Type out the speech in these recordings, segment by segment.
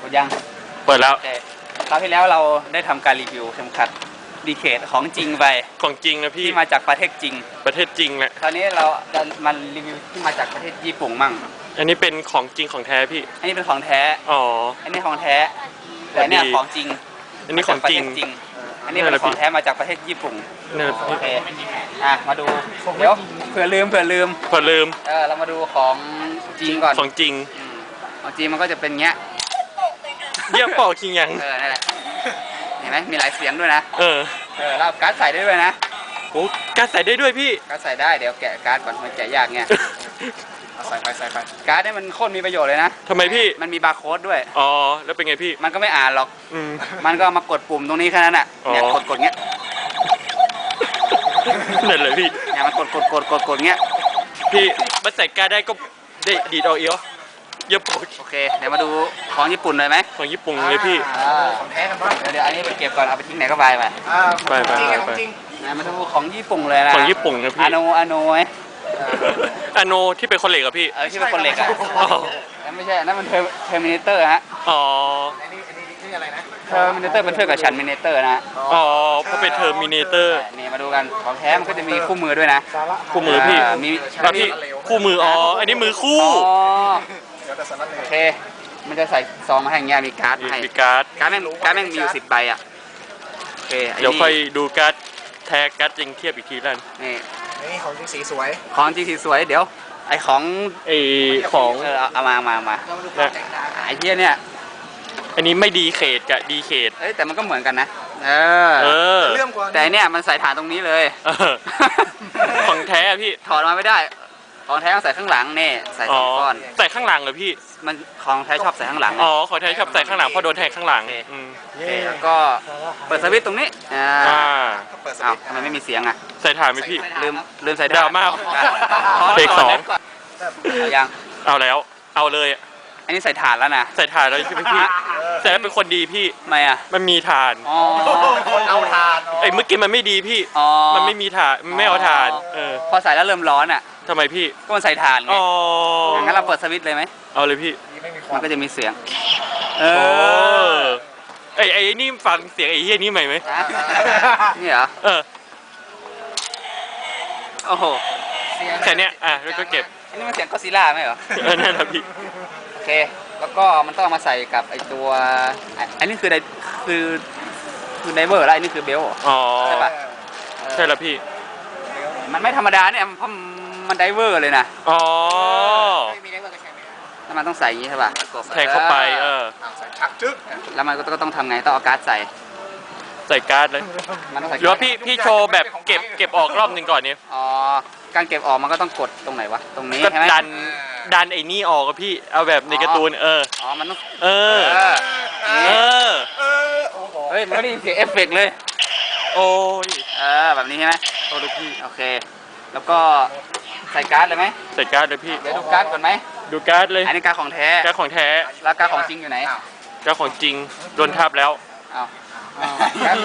หมดยังเปิดแล้วโอเคคราวที่แล้วเราได้ทำการรีวิวเข็มขัดดีเคทของจริงไปของจริงนะพี่ที่มาจากประเทศจริง ประเทศจริงแหละคราวนี้เราจะมารีวิวที่มาจากประเทศญี่ปุ่นมั่ง อันนี้เป็นของจริงของแท้พี่อันนี้เป็นของแท้ อ๋อ อันนี้ของแท้ แต่อันเนี่ยดีของจริงอันนี้ของจริง มาจากประเทศจริงอันนี้เป็นของแท้มาจากประเทศญี่ปุ่น เนี่ยโอเค อะ มาดู เดี๋ยวเผื่อลืมเผื่อลืมพอลืมเออเรามาดูของจริงก่อน ของจริง อืม ของจริงมันก็จะเป็นเงี้ยเยี่ยมเปล่าคิงยัง เออนั่นแหละเห็นไหมมีหลายเสียงด้วยนะเออเออแล้วเอาการ์ดใส่ได้ด้วยนะโอ้การดใส่ได้ด้วยพี่ การ์ดใส่ได้เดี๋ยวแกะการ์ดก่อนมันแกะยากเงี้ยเอาใส่ไปใส่ไปการ์ดเนี่ยมันโคตรมีประโยชน์เลยนะทำไมพี่ มันมีบาร์โค้ดด้วย อ๋อ แล้วเป็นไงพี่ มันก็ไม่อ่านหรอก อืม มันก็เอามากดปุ่มตรงนี้แค่นั้นอะอ๋อเนี่ยกดกดเงี้ยนั่นเลยพี่ เนี่ยมันกดกดกดกดกดเงี้ยพี่มันใส่การดได้ก็ได้ดีดเอาเอียว เยี่ยมเปล่าโอเคเดี๋ยวมาดูของญี่ปุ่นเลยไหมของญี่ปุ่นเลยพี่ อ่าของแท้กันบ้างเดี๋ยวเดี๋ยวอันนี้ไปเก็บก่อนเอาไปทิ้งไหนก็ไปไปอ่าไปไปจริงไปไงของจริงนะมาดูของญี่ปุ่นเลยนะของญี่ปุ่นนะพี่อาโนอาโนไอ้อโนที่เป็นคนเหล็กอะพี่ เออที่เป็นคนเหล็กอะอ๋อนั่นไม่ใช่นั่นมันเทอร์เทอร์มินเตอร์ฮะอ๋อ อันนี้อันนี้นี่อะไรนะเทอร์มินเตอร์เป็นเทือกกับชันมินเตอร์นะอ๋อเพราะเป็นเทอร์มินเตอร์ นี่มาดูกันของแท้มันก็จะมีคู่มือด้วยนะ สาระคู่มือพี่ามี แล้วพี่คู่มืออ๋อ อันนี้มือคู่ อ๋อ เดี๋ยวแต่สาระเลโอยเค มันจะใส่ซองมาให้อย่างเงี้ยมีการ์ดมีให้มีการ์ด การ์ดแม่งการ์ดแม่งมีอยู่สิบใบอะโอเคไอ้เดี๋ยวนี่ค่อยดูการ์ดแท้การ์ดจริงเทียบอีกทีแล้วกันนี่นี่ของจริงสีสวยของจริงสีสวยเดี๋ยว ไอ้ของไอของเออเอาเอามามามานะไอ้เหี้ยเนี่ยอันนี้ไม่ดีเขตกับดีเขต เอ้ยแต่มันก็เหมือนกันนะเออเออเรื่องกว่าแต่อันเนี่ยมันใส่ฐานตรงนี้เลย เออของแท้อะพี่ถอดมาไม่ได้ ของแท้ต้องใส่ข้างหลังนี่ใส่สอ๋อองก้อน ใส่ข้างหลังเหรอพี่ มันของแท้ชอบใส่ข้างหลังอ๋อของแท้ชอบใส่ข้างหลังเพราะโดนแทงข้างหลังโอเคอืมโอเคแล้วก็เปิดสวิตช์ตรงนี้อ่าอ่า เปิดสอ้าววิตช์ทำไมไม่มีเสียงอะใส่ถ่านไหมพี่ ลืมลืมใส่ดราม่าขอเทคสองก่อนเอายังเอาแล้ว เอาเลยอะอันนี้ใส่ฐานแล้วนะใส่ถ่านแล้วใช่ไหมพี่ ใส่แล้วเป็นคนดีพี่ ทำไมอะมันมีถ่าน อ๋อคนเอา ทานไอ้เมื่อกี้มันไม่ดีพี่ อ๋อ มันไม่มีถ่านมันไม่เอาถ่าน เออพอใส่แล้วเริ่มร้อนอะ ทำไมพี่ ก็มันใส่ฐานไงอ๋องั้นเราเปิดสวิตช์เลยไหม เอาเลยพี่ นี่ไม่มีคมัวานมก็จะมีเสียง เอโอ้อไอ้ไอ้นี่ฟังเสียงไอ้เฮียนี่ใหม่ไหมอะนี่เหรอ เออ โอ้โห แค่เนี้ยอะแล้วก็เก็บ อันนี้มันเสียงก็ซิล่าไหมเหรอ เออนั่นแหละพี่ โอเค แล้วก็มันต้องเอามาใส่กับไอตัวอะอันนี้คือไดคือ คือไดเวอร์แล้วอันนี้คือเบลต์เหรอ อ๋อ ใช่ปะ ใช่แล้วพี่ มันไม่ธรรมดาเนี่ยเพราะมันไดเวอร์เลยนะอ๋อ ไม่มีได้ว่าก็ใช่ไหมแล้วมันต้องใส่อย่างนี้ใช่ป่ะกดแทงเข้าไป เออ อ้าวใส่ชักจึ๊กแล้วมันก็ต้องทำไงต้องเอาการ์ดใส่ ใส่การ์ดเลยมันต้องใส่หรือว่าพี่พี่โชว์แบบเก็บเก็บออกรอบหนึ่งก่อนเนี่ยอ๋อการเก็บออกมันก็ต้องกดตรงไหนวะตรงนี้ก็ใช่ไหมดัน ดันไอ้นี่ออกอะพี่ เอาแบบในการ์ตูน เออ อ๋อมันต้อง เออ เออ เออ เออโอ้โหเฮ้ย มันไม่ได้ยินเสียงเอฟเฟกต์เลย โอ้ยเออ แบบนี้ใช่ไหมโอ้เลยพี่ โอเค แล้วก็ใส่การ์ดเลยไหมใส่การ์ดเลยพี่ เดี๋ยวดูการ์ดก่อนไหมดูการ์ดเลยอันนี้การ์ดของแท้ การ์ดของแท้แล้วการ์ดของจริงอยู่ไหนอ้าวการ์ดของจริงโดนทับแล้วอ้าวอ้าวการ์ด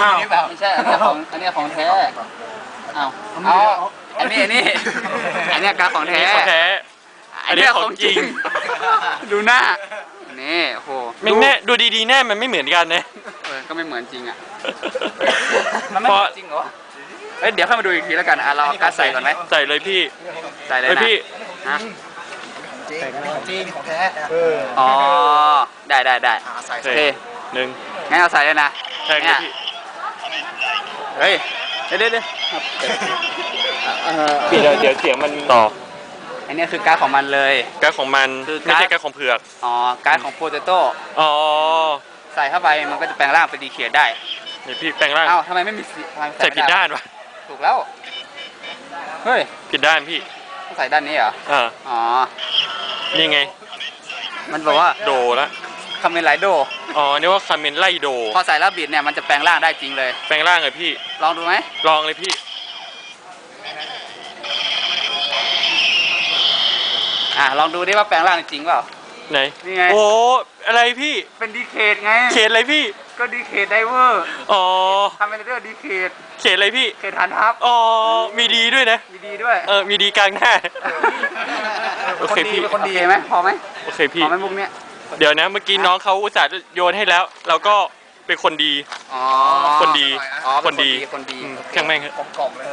อ้าวอันนี้อันนี้เปล่าไม่ใช่ อันนี้ของ อันนี้ของแท้อ้าวเอาอันนี้อันนี้ อันนี้การ์ดของอันแท้นี้ของแท้ อันนี้ของจริง ดูหน้า นี่โอ้โหไม่แน่ดูดีๆแน่มันไม่เหมือนกันนะเออก็ไม่เหมือนจริงอะมันไม่เหมือนจริงเหรอเอ้ยเดี๋ยวเข้ามาดูอีกทีแล้วกันอะเราเอาการ์ดใส่ก่อนไหมใส่เลยพี่ใส่เลยเฮ้ยนะพี่ ฮะจริงนี่ของจริงนี่ของแท้เอออ๋อได้ได้ได้อ่าใส่โอใส่เคหนึ่งงั้นเอาใส่เลยนะแทงเลยพี่เฮ้ยเดี๋ยวเดี๋ยวเดี๋ยวเอ่อพี่เดี๋ยวเดี๋ยวเสียงมันต่อ อันนี้คือการ์ดของมันเลย การ์ดของมันคือไม่ใช่การ์ดการ์ดของเผือก อ๋อ การ์ดของโปเตโต้อ๋อใส่เข้าไปมันก็จะแปลงร่างเป็นดีเคียได้ นี่พี่แปลงร่าง เอ้าทำไมไม่มีสีทำไมใส่ผิดไม่ได้านวะถูกแล้ว เฮ้ยผิดด้านพี่ต้องใส่ด้านนี้เหรอ อ่าอ๋อ นี่ไง มันบอกว่าโดละคาเมนไรโด อ๋อนี่ว่าคาเมนไล่โด พอใส่แล้วบิดเนี่ยมันจะแปลงร่างได้จริงเลย แปลงร่างเลยพี่ ลองดูไหมลองเลยพี่ อะลองดูดิว่าแปลงร่างจริงเปล่า ไหนนี่ไง โอ้อะไรพี่ เป็นดีเคทไง เขตอะไรพี่ ก็ดีเคทไดเวอร์อ๋อคาเมนไรเดอร์ดีเคทเขตอะไรพี่ เคทฐานทัพอ๋อ มีดีด้วยนะ มีดีด้วยเออ มีดีกลางหน้า โอเคพี่ เป็นคนดีไหมพอไหมโอเคพพี่ อไหมมุกเนี้ย เดี๋ยวนะ เมื่อกี้น้องเขาอุตส่าห์โยนให้แล้ว เราก็เป็นคนดี อ๋อคนดี อ๋อเป็คนดี คนดีอืมโอเคแข่งแม่งเถอะ กล่อมๆเลย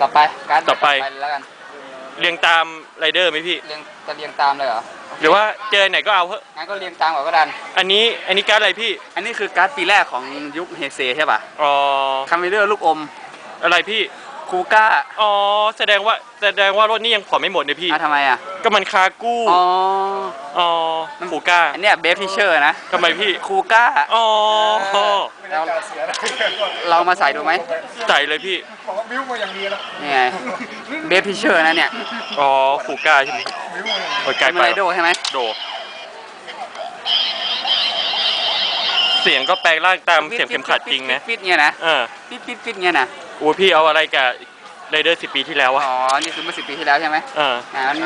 ต่อไปการดต่อไป แล้วกัน เรียงตามไรเดอร์ไหมพี่ เรียงจะเรียงตามเลยเหรอหรือว่าเจอไหนก็เอาเถอะงั้นก็เรียงตามก่อนก็ดัน อันนี้อันนี้การ์ดอะไรพี่อันนี้คือการ์ดปีแรกของยุคเฮเซใช่ป่ะอ๋อคาเมเลอร์ลูกอมอะไรพี่ คูก้าอ๋อแสดงว่าแสดงว่ารถนี้ยังผ่อนไม่หมดเลยพี่ อะทำไมอะ ก็มันคากู้อ๋อ อ๋อคูก้าอันเนี้ยเบฟทิเชอร์นะทำไมพี่คูก้า อ๋อไม่ได้การเสียนะเรามาใส่ดูไหมใส่เลยพี่ บอกว่าบิ้วมาอย่างดีแล้วนี่ไง เบฟทิเชอร์นะเนี่ยอ๋อคูก้าใช่ไหมบิ้วมาอย่างดีโอ้ยไกลเป็นไปไรโดใช่ไหมโด เสียงก็แปลงร่างตามเข็มเข็มขัดจริงนะฟิตๆเนี่ยนะเออฟิตฟิตฟิตๆเนี่ยนะ โอ้ยพี่เอาอะไรกับ ไรเดอร์สิปีที่แล้ววะอ๋อ นี่คือเมื่อสิบปีที่แล้วใช่ไหมเอออ่างั้น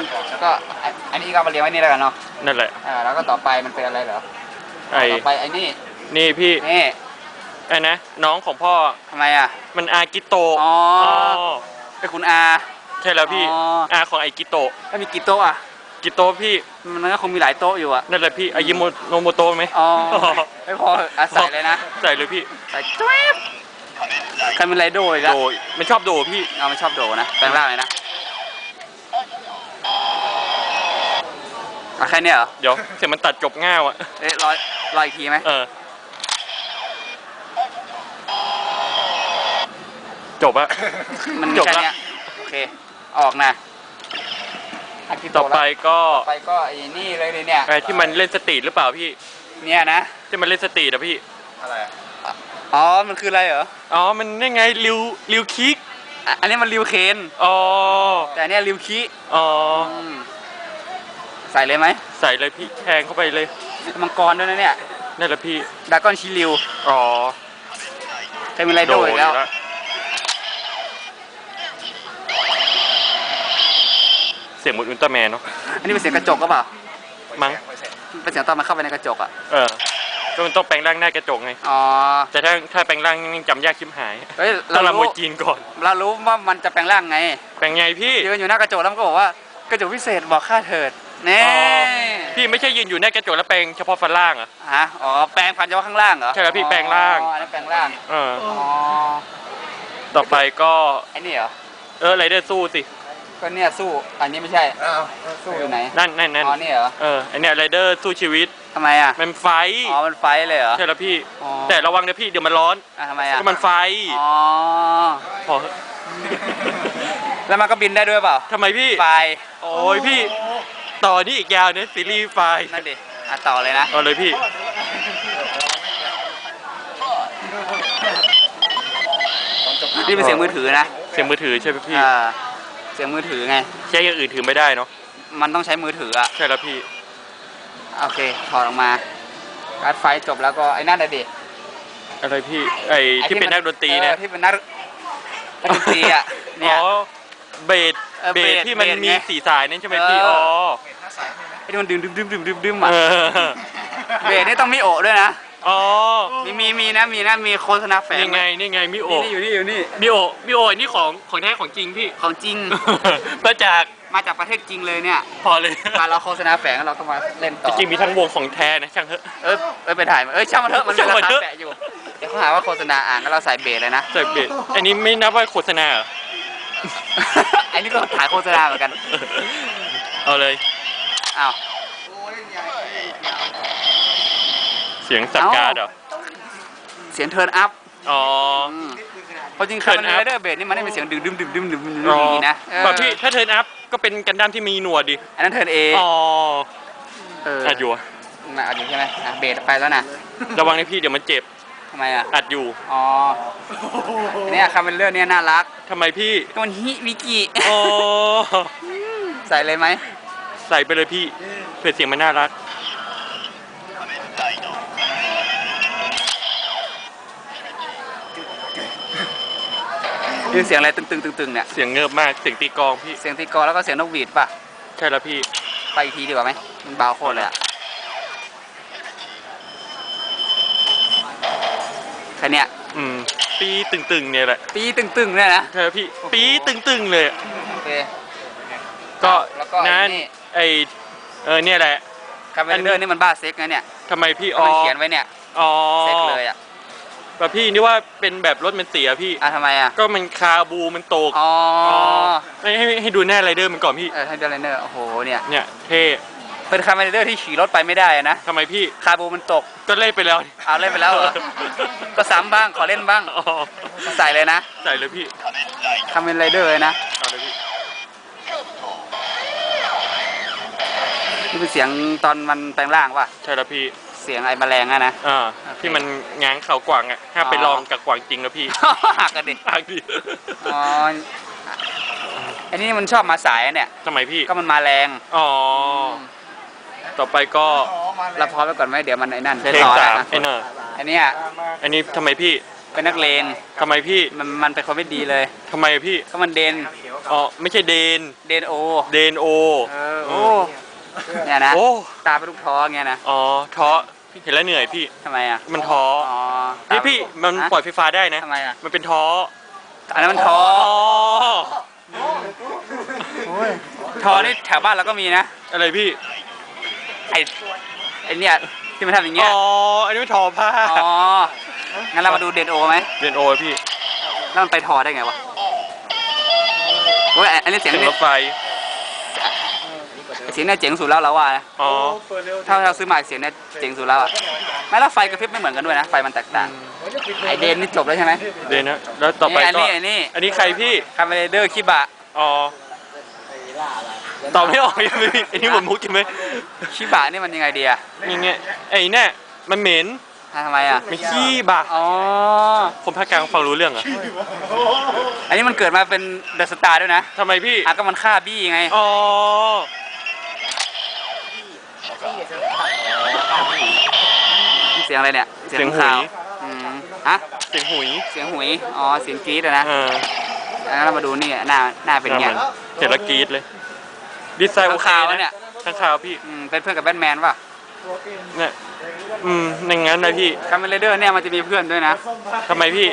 ก็อันอันนี้ก็เอามาเรียงไว้นี่แล้วกันเนาะนั่นแหละ อ่าแล้วก็ต่อไปมันเป็นอะไรเหรอไอ้ต่อไปไอ้นี่นี่พี่นี่ไอ้นะน้องของพ่อทำไมอะ มันอากิโตะอ๋ออ๋อเป็นคุณอา ใช่แล้วพี่อ๋ออาของไอกิโตะแล้วมีกี่โต๊ะอะ กิโตะพี่มันก็คงมีหลายโต๊ะอยู่อะ นั่นแหละพี่อายิโมโนโมโตะไหมอ๋อ ไม่พออาศัยเลยนะ ใส่เลยพี่ ใส่จุ๊บ ใครเป็นไรโดอีกโดแล้วมันชอบโดพี่เอาไม่ชอบโดนะแปลงร่างเลยนะอะแค่เนี้ยเหรอเดี๋ยวเสียงมันตัดจบง่าวอะเอ๊ะรอรออีกทีไหมเออ จบอะ มันมีจบแค่ละ เนี้ยโอเค ออกนะอากิโตะต่อไปแล้วก็ต่อไปก็ไอ้นี่เลยดิเนี่ยไอ้ที่มันเล่นสตรีทหรือเปล่าพี่ เนี่ยนะ ที่มันเล่นสตรีทอะพี่ อะไรอะ อ๋อ มันคืออะไรเหรอ อ๋อ มันนี่ไงริวริวคิก อะอันนี้มันริวเคน อ๋อ แต่อันเนี้ยริวคิอ๋อมใส่เลยไหมใส่เลยพี่แทงเข้าไปเลยมังกรด้วยนะเนี่ยนั่นแหละพี่ ดากอนชิริวอ๋อใครมีไรโดอีกแล้วยู่เสียงเหมือนอุลตร้าแมนเนาะ อันนี้เป็นเสียงกระจกก็เปล่ามั้งไม่เสร็จเป็นเสียงตอนมันเข้าไปในกระจกอะ เออ ก็มันต้องแปลงร่างหน้ากระจกไง อ๋อ แต่ถ้าถ้าแปลงร่างนี่จำยากชิมหายเฮ้ยต้เราองรำมวยรู้จีนก่อน เรารู้ว่ามันจะแปลงร่างไงแปลงไงพี่ ยืนอยู่หน้ากระจกแล้วมันก็บอกว่ากระจกพิเศษบอกค่าเถิดเน่อ๋อ พี่ไม่ใช่ยืนอยู่หน้ากระจกแล้วแปลงเฉพาะฟันล่างเหรอฮะอ๋อแปลงฟันเฉพาะข้างล่างเหรอใช่แล้วพี่แปลงร่าง อ๋ออันนี้แปลงร่างเออ อ๋อต่อไปก็ไอ้นี่เหรอเออไรเดอร์สู้สิ ก็เนี่ยสู้อันนี้ไม่ใช่อ้าวสู้อยู่ไหนนั่นนั่นนั่นอ๋อนี่เหรอเออไอเนี่ยไรเดอร์สู้ชีวิตทำไมอะมันไฟท์อ๋อมันไฟท์เลยเหรอใช่แล้วพี่ อ๋อแต่ระวังนะพี่เดี๋ยวมันร้อนอะทำไมอะก็มันไฟท์อ๋อพอเถอะแล้วมันก็บินได้ด้วยเปล่าทำไมพี่ไฟโอ้ยพี่ ต่อนี่อีกยาวเนี่ยซีรีส์ไฟท์นั่นดิอะต่อเลยนะเอาเลยพี่นี่เป็นเสียงมือถือนะเสียงมือถือใช่ไหมพี่อ่า เสียงมือถือไงใช้อย่างอื่นถือไม่ได้เนาะมันต้องใช้มือถืออะใช่แล้วพี่ โอเคถอดออกมาการดไฟจบแล้วก็ไอ้นั่นน่ะดิอะไรพี่ ไอที่เป็นนักดนตรีเอเนี่ยอที่เป็นนักนักดนตรีอะเนี่ยอ๋อเบสเออเบเบสสที่มันเบสมีไงสีสายนั่นใช่ไหมพี่ เอออ๋ อ๋อเห็นหน้าสายไหมไอ้ที่มันดึงดึงดึงดึงดึงดึงอะเออเบสนี่ต้องมีโอะด้วยนะ อ๋อ มีมีมีนะมีนะมีโฆษณาแฝงนี่ไงนี่ไงมิโอนี่นี่อยู่นี่อยู่นี่มิโอมิโอนี่ของของแท้ของจริงพี่ ของจริง มาจากมาจากประเทศจริงเลยเนี่ย พอเลยมาเราโฆษณาแฝงแล้วเราก็มาเล่นต่จอริงๆมีทั้งวงของแท้นะช่างเถอะเออเออไปถ่ายมาเออช่างมันเถอะมันเป็นช่างมัรานคาเถอะแปะอยู่เดี๋ยวเขาหาว่าโฆษณาอ่านแล้วเราใส่เบสเลยนะใส่เบสอันนี้ไม่นับว่าโฆษณาเหรออันนี้ก็ถ่ายโฆษณาเหมือนกัน เอาเลยอ้าว เสียงสับการ์ดเหรอ เสียงเทิร์นอัพอ๋อ เพราะจริงๆ Turn คาร์ up ไรเดอร์เบสนี่มันไม่เป็นเสียงดึงดึมดึมดึมดึมดึมอ๋ออย่างนี้นะเออแบบพี่ถ้าเทิร์นอัพก็เป็นกันดั้มที่มีหนวดดิ อันนั้นเทิร์นเออ๋อเอออัดอยู่อะมาอัดอยู่ใช่ไหมอะเบสไปแล้วนะระวังนะพี่เดี๋ยวมันเจ็บ ทำไมอะอัดอยู่อ๋อเนี่ยคาร์เมนเลอร์เนี่ยน่ารักทำไมพี่ก็มันฮิวิกิอ๋อ ใส่เลยไหมใส่ไปเลยพี่เพื่อเสียงมันน่ารัก นี่เสียงอะไรตึงตึงตึงตึงเนี่ย เสียงเงิบมากเสียงตีกลองพี่ เสียงตีกลองแล้วก็เสียงนกหวีดป่ะ ใช่แล้วพี่ ไปอีกทีดีกว่าไหมมันเบาโคตรเลยอะแค่เนี้ยอืม ปีตึงๆเนี่ยแหละ ปีตึงตึงๆเนี่ยนะ ใช่แล้วพี่ ปีตึงๆเลยอะโอเค ก็แล้วก็ไอ้นั่นนี่ ไอเออเนี่ยแหละคาเมเลเดอร์นี่มันบ้าเซ็กนะเนี่ยทำไมพี่ก็อ๋อมันเขียนไว้เนี่ย อ๋อเซ็กเลยอะ แบบพี่นี่ว่าเป็นแบบรถมันเสียพี่ อะทำไมอะ ก็มันคาบูมันตกอ๋อให้ให้ให้ดูหน้าไรเดอร์มันก่อนพี่ เออให้เดลเนอร์ โอ้โห เนี่ย เนี่ยเท่เป็นคาเมเลเดอร์ที่ขี่รถไปไม่ได้อะนะทำไมพี่คาบูมันตกก็เล่นไปแล้วเอาเล่นไปแล้วเหรอก็ซ้ำบ้างขอเล่นบ้างอ๋อใส่เลยนะใส่เลยพี่คาเมเลเดอร์เลยนะเอาเลยพี่นี่เป็นเสียงตอนมันแปลงร่างป่ะใช่แล้วพี่ เสียงไอ้แมลงอะนะ อ่าที่มันง้างเขากวางอะห้ามไปอ๋อลองกับกวางจริงนะพี่หักกันดิหักดิอ๋อไอ้นี่มันชอบมาสายอะเนี่ย ทำไมพี่ ก็มันมาแรงอ๋อต่อไปก็อ๋อมาเราพร้อมไว้ก่อนไหมเดี๋ยวมันไอ้นั่นเพลงต่อสามนะไอ้เนอร์อันเนี้ยอันนี้ทำไมพี่เป็นนักเลงทำไมพี่มันมันเป็นคนไม่ดีเลยทำไมพี่ ก็มันเดนอ๋อ ไม่ใช่เดน เดนโอเดนโอ เออโอ้ เนี่ยนะ โอ้ ตาเป็นลูกท้อเงี้ยนะอ๋อ ท้อเห็นแล้วเหนื่อยพี่ ทำไมอะมันท้ออ๋อพี่พี่ มันฮะปล่อยไฟฟ้าได้นะ ทำไมอะมันเป็นท้อ อันนั้นมันท้ออ๋อ ท้อนี่แถวบ้านเราก็มีนะ อะไรพี่ ไอไอเนี่ยที่มันทำอย่างเงี้อ๋ยออันนี้มันทอผ้าอ๋อ งั้นเรามาดูเดนโอไหมเดนโอพี่แล้วมันไปทอได้ไงวะโอ้ยอันนี้เสียงเสียงนี่รถไฟ เสียงเนี่ยเจ๋งสุดแล้วเราว่านะอ๋อถ้าเราซื้อมาเสียงเนี่ยเจ๋งสุดแล้วอะไม่แล้วไฟกระพริบไม่เหมือนกันด้วยนะไฟมันแตกต่างไอเดนนี่จบแล้วใช่ไหมเดนนะแล้วต่อไปนี่อันก็นี้อันนี้อันนี้ใครพี่คาเมเดอร์คิบะอ๋อตอบไม่ออกยังไม่พี่อันนี้หมดมุกใช่ไหมคิบะนี่มันยังไงดีอะนี่ไงไอ้เนี่ยมันเหม็นทำไมอะมันขี้บะอ๋อคนภาคกลางฟังรู้เรื่องเหรออันนี้มันเกิดมาเป็นเดอะสตาร์ด้วยนะทำไมพี่อะก็มันฆ่าบี้ไงอ๋อ เสียงอะไรเนี่ยเสียงหุข่าวยอืมฮะเสียงหุยเสียงหุยอ๋อเสียงกรี๊ดอะนะเออแล้วเรามาดูนี่หน้าหน้าเป็นไงหาหมือเห็นแล้วกรี๊ดเลยดีไซน์โอเคข้างคาวนะเนี่ยข้างข่าวพี่อืมเป็นเพื่อนกับแบทแมนป่ะเนี่ยอืมอย่างงั้นนะพี่คาเมเลเดอร์เนี่ยมันจะมีเพื่อนด้วยนะทำไมพี่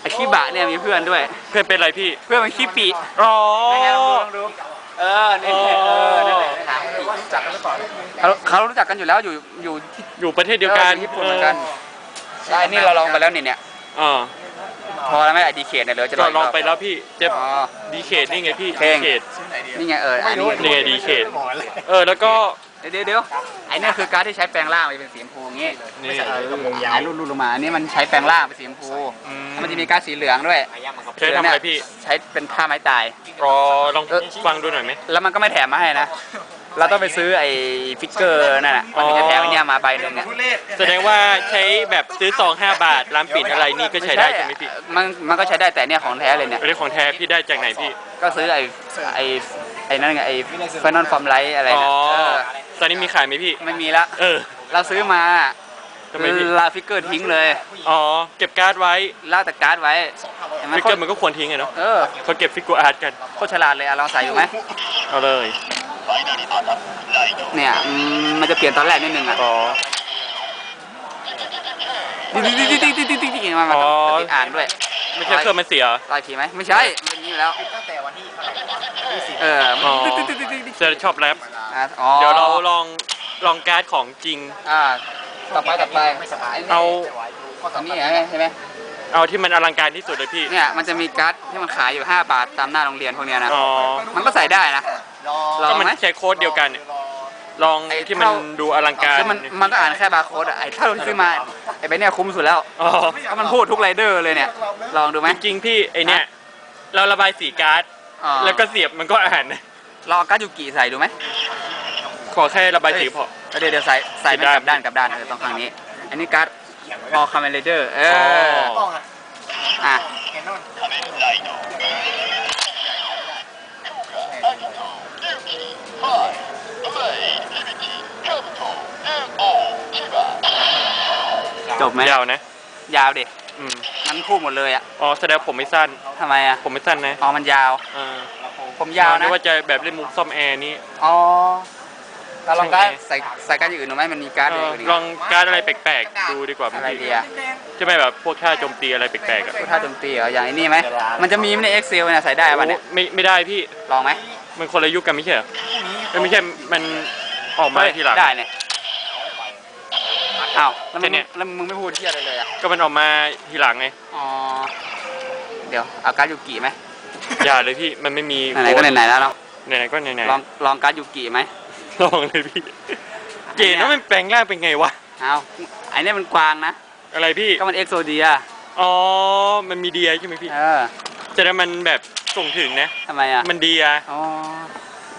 ไอคิบะเนี่ยมีเพื่อนด้วย เพื่อนเป็นอะไรพี่ เพื่อนมันคิปิอ๋อไม่ไงลองดูลองดูเออนี่อ๋อเออนั่นแหละถามรู้จักกันหรือเปล่า เขาเขารู้จักกันอยู่แล้วอยู่อยู่ที่อยู่ประเทศเดียวกันออญี่ปุ่นเหมือนกันใช่นี่เราลองไปแล้วนี่เนี่ยอ๋อพอแล้วไหมไอดีเคทเนี่ยเหลือจะเราลองกรบไปแล้วพี่เจ็บอ๋อ ดีเคทนี่ไงพี่เพลดีง เคท นี่ไงเอออันนี้นี่ไงดีเคทหมอนเลยเออแล้วก็เดี๋ยวเดี๋ยวเดี๋ยวไอ้เนี่ยคือการดที่ใช้แปลงร่างมันจะเป็นสีชมพูอย่างงี้นี่เอออ่ารูดรูดลงมาอันนี้มันใช้แปลงร่างเป็นสีชมพูอืมมันจะมีการดสีเหลืองด้วยใช้ทำอะไรพี่ใช้เป็นท่าไม้ตาย รอลองเออฟังดูหน่อยไหมแล้วมันก็ไม่แถมมาให้นะ เราต้องไปซื้อไอ้ฟิกเกอร์นั่นแหละมันถึงจะแถมไอ้เนี่ยมาใบหนึ่งเนี่ยทุเรศแสดงว่าใช้แบบซื้อซอง5บาทร้านปิดอะไรนี่ก็ใช้ได้ใช่ไหมพี่มันมันก็ใช้ได้แต่เนี่ยของแท้เลยเนี่ยอันนี้ของแท้พี่ได้จากไหนพี่ ก็ซื้อไอ้ไอ้ไอ้นั่นไงไอ้เฟนนอนฟอร์มไลท์อะไรอ๋อ นะเออตอนนี้มีขายไหมพี่ ไม่มีละ เออ เราซื้อมาทำไมพี่ ลาฟิกเกอร์ทิ้งเลยอ๋อ เก็บการ์ดไว้ลากแต่การ์ดไว้เห็นไหมฟิกเกอร์มันก็ควรทิ้งไงเนาะเออเขาเก็บฟิกเกอร์อาร์ตกัน โคตรฉลาดเลยอะลองใส่ดูไหมเอาเลย เนี่ยอืมมันจะเปลี่ยนตอนแรกนิดนึงอะอ๋อ ติ๊กติ๊กติ๊กติ๊กติ๊กติ๊กติ๊กมันมันต้องอ๋อติดอ่านด้วยไม่ใช่เครื่องมันเสียต่อยทีไหมไม่ใช่มันเป็นอย่างนี้อยู่แล้ว ตั้งแต่วันที่เท่าไหร่เอออ๋อ ติ๊กติ๊กติ๊กติ๊กติ๊กจะชอบแรปอะอ๋อเดี๋ยวเราลองลองการ์ดของจริง อ่าต่อไปต่อไปเอาอันนี้ใช่ไหมเอาที่มันอลังการที่สุดเลยพี่ เนี่ยมันจะมีการ์ดที่มันขายอยู่ 5 บาทตามหน้าโรงเรียนพวกเนี้ยนะ อ๋อ มันก็ใส่ได้นะ รอลองก็มันไหมใช้โค้ดเดียวกันเนี่ย ลองไอ้ที่มันเท่าดูอลังการคือมันมันก็อ่านแค่บาร์โค้ดอะไอ้ถ้าเราซื้อมาไอ้ใบเนี่ยคุ้มสุดแล้วอ๋อเพราะมันพูดทุกไรเดอร์เลยเนี่ย ลองดูไหมจริงๆพี่ไอเนี่ย เราระบายสีการ์ด อ๋อแล้วก็เสียบมันก็อ่านนะลองเอาการ์ดยูกิใส่ดูไหมขอแค่ระบายสีพอ เดี๋ยวเดี๋ยวใส่ใส่ไม่สีกลับด้าด้านนกลับด้านเออต้องข้างนี้ อันนี้การ์ดพอคาเมเลเดอร์ เออป้องอะ อะ แคนนอน จบไหมยาวนะ ยาวดิอืมมันคู่หมดเลยอะอ๋อแสดงผมไม่สั้น ทำไมอะผมไม่สั้นนะอ๋อมันยาวเออผมยาวนึนะกว่าจะแบบเล่นมุกซ่อมแอร์นี่ อ๋อเราลองการ์ดใช่ใส่ใส่การ์ดอย่างอื่นดูไหมมันมีการ์ดเออะไรออื่นอีกลองการ์ดอะไรแปลกๆ ดูดีกว่าอะไรพี่ดีอะใช่ไหมแบบพวกท่าโจมตีอะไรแปลกๆอะพูดท่าโจมตีเหรออย่างไอ้นี่ไหมมันจะมีใน Excel เนี่ยใส่ได้ป่ะเนี่ยโอ้ไม่ไม่ได้พี่ ลองไหมมันคนละยุคกันไม่ใช่เหรอเอ้ยไม่ใช่ มันออกมาทีหลัง ได้เนี่ยอ้าวแล้วมึแค่งเนี้ย แล้วมึงไม่พูดเที่ยอะไรเลยอะก็มันออกมาทีหลังไง อ๋อเดี๋ยวเอาการ์ดยูกิไหมอย่าเลยพี่ มันไม่มีไหนๆก็ไหนๆแล้วเนาะไหนๆก็ไหนลองลองการ์ดยูกิไหมๆลองเลยพี่ เกณฑ์แล้วมันแปลงร่างเป็นไงวะ เอาไอ้เนี่ยมันกวางนะ อะไรพี่ ก็มันเอ็กโซเดียอ๋อ มันมีเดียใช่ไหมพี่ เออจะได้มันแบบส่งถึงนะ ทำไมอะมันเดียอ๋อ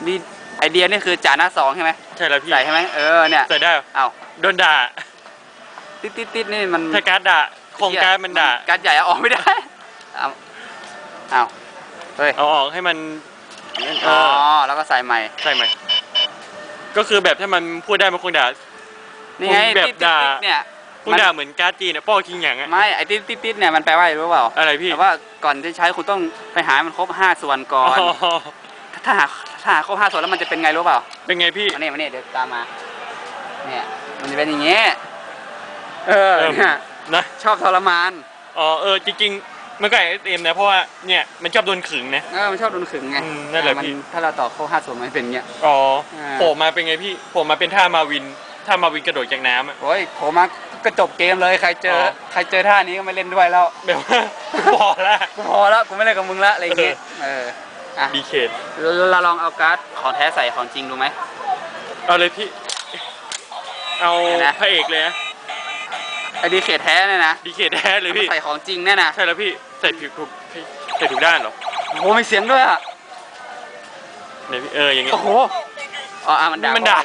นี่ ไอเดียนี่คือจ่าหน้าสองใช่ไหมใช่แล้วพี่ใส่ใช่ไหมเออเนี่ยใส่ได้เหรอเอาโดนด่าติดติดติดนี่มันถ้าการ์ดด่าโครงการดมันด่าการดใหญ่เอาออกไม่ได้เอาเอาเฮ้ยเอาออกให้มันเออ๋ออแล้วก็ใส่ใหม่ใช่ไหมก็คือแบบถ้ามันพูดได้มันคงด่านี่ไงแบบติดติดด่าติดเนี่ยคงด่าเหมือนการ์ดจีนอะป้อคิงอย่างอะไม่ไอติดติดติดเนี่ยมันแปลว่าอะไรรู้เปล่าอะไรพี่แต่ว่าก่อนที่ใช้คุณต้องไปหามันครบห้าส่วนก่อนอ๋อถ้าหา ถ้าหาครบห้าส่วนแล้วมันจะเป็นไงรู้เปล่าเป็นไงพี่ มาเนี่ยมาเนี่ยเดี๋ยวตามมาเนี่ยมันจะเป็นอย่างเงี้ยเออเออ เนี่ยนะชอบทรมานอ๋อเออจริงๆมันก็ไอเอ็มนะเพราะว่าเนี่ยมันชอบโดนขึงนะ เออมันชอบโดนขึงไงอืมนั่นแหละมัพี่ ถ้าเราต่อครบห้าส่วนมันเป็นอย่างเงี้ย อ๋ออ่า โผล่มาเป็นไงพี่โผล่มาเป็นท่ามาวินท่ามาวินกระโดดจากน้ำอะโอ้ยผมมาก็จบเกมเลยใครเจออ๋อใครเจอท่านี้ก็ไม่เล่นด้วยแล้ว แบบว่า พอละ กูพอแล้วกูไม่เล่นกับมึงละอะไรอย่างเงี้ยเออ อะดีเคทเราลองเอาการ์ดของแท้ใส่ของจริงดูไหม เอาเลยพี่ เอาเดี๋ยวนะ พระเอกเลยนะไอดีเคทแท้เนี่ยนะดีเคทแท้เลยพี่ ใส่ของจริงเนี่ยนะใช่แล้วพี่ ใส่ผิวถูกใส่ถูกด้านเหรอโอ้โหมีเสียงด้วยอะไหนพี่เอออย่างเงี้ยโอ้โหอ๋ออะมันด่ามันด่า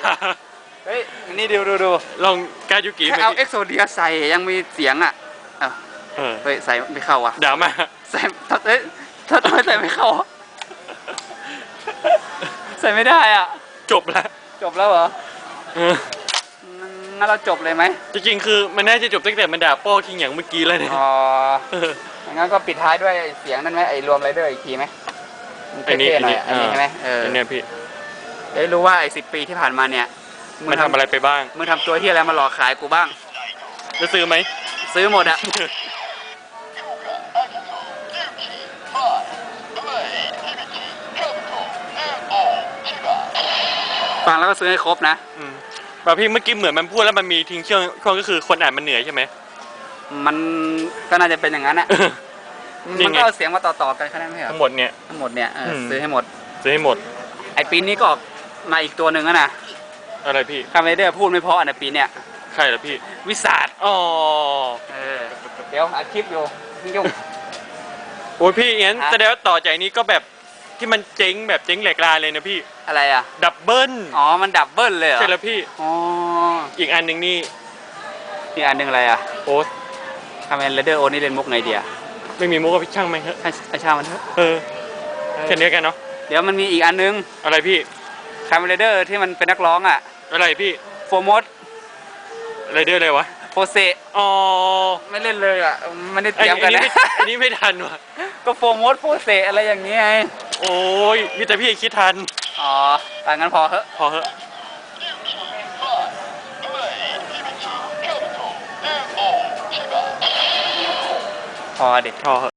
เฮ้ยนี่ดูดูดูลองการดยูกิแค่ไหมเอาพี่เอ็กโซเดียใส่ยังมีเสียงอะเอ้าเออเฮ้ยใส่ไม่เข้าอะด่ามา ใส่ถ้าเอ้ยถ้าทำไมใส่ไม่เข้าอะ ใส่ไม่ได้อะ จบละจบแล้วเหรอเอองั้นเราจบเลยไหมจริงๆคือมันน่าจะจบตั้งแต่มันด่าป้อคิงอย่างเมื่อกี้แล้วเนี่ยอ๋อเออ งั้นก็ปิดท้ายด้วยเสียงนั่นไหมไอ้รวมไรเดอร์อีกทีไหมมันอันนี้เท่ๆหน่อยอัอันนนี้ นี้ใช่ไหมเอออันเนี่ยพี่ได้รู้ว่าไอ้สิปีที่ผ่านมาเนี่ยมันทำอะไรไปบ้างมึงทำตัวที่อะไรมาหลอกขายกูบ้าง จะซื้อไหมซื้อหมดอะ ฟังแล้วก็ซื้อให้ครบนะ อืมแบบพี่เมื่อกี้เหมือนมันพูดแล้วมันมีทิ้งช่วงช่วงก็คือคนอ่านมันเหนื่อยใช่ไหม มันก็น่าจะเป็นอย่างนั้นอะนี่มันไงก็เอาเสียงมาต่อๆกันแค่นั้นไม่ใช่เหรอทั้งหมดเนี่ย ทั้งหมดเนี่ยเอออม ซื้อให้หมด ซื้อให้หมดไอปีนี้ก็ออกมาอีกตัวหนึ่งแล้วนะอะไรพี่คาเมเดอร์พูดไม่เพราะอันในปีเนี่ย ใครเหรอพี่วิสาดอ๋อเออเดี๋ยวอัดคลิปอยู่ยุ่ง โอ้ยพี่งั้นฮะ แสดงว่าต่อจากนี้ก็แบบที่มันเจ๊งแบบเจ๊งแหลกลานเลยนะพี่ อะไรอะ ดับเบิลอ๋อ มันดับเบิลเลยเหรอ ใช่แล้วพี่ อ๋อ อีกอันหนึ่งนี่อีกอันหนึ่งอะไรอะโอ้คาเมเดอร์โอนี่เล่นมุกไงเดียไม่มีมุกก็พี่ช่างไหมงเถอะให้ให้ช่างมันเถอะเออแค่นี้กันเนาะเดี๋ยวมันมีอีกอันนึงอะไรพี่ คาเมเดอร์ที่มันเป็นนักร้องอะ อะไรพี่โฟมอสอะไรเดอร์อะไรวะโฟเซอ๋อไม่เล่นเลยอะ ไม่ได้เตไอ้รียมอักันนนี้นะไม่อันนี้ไม่ทันว่ะก็โฟมอสโฟเซอะไรอย่างนี้ไงโอ้ยมีแต่พี่คิดทัน อ๋อต่างกันพอเถอะ พอเหอะ พอเด็กพอเหอะ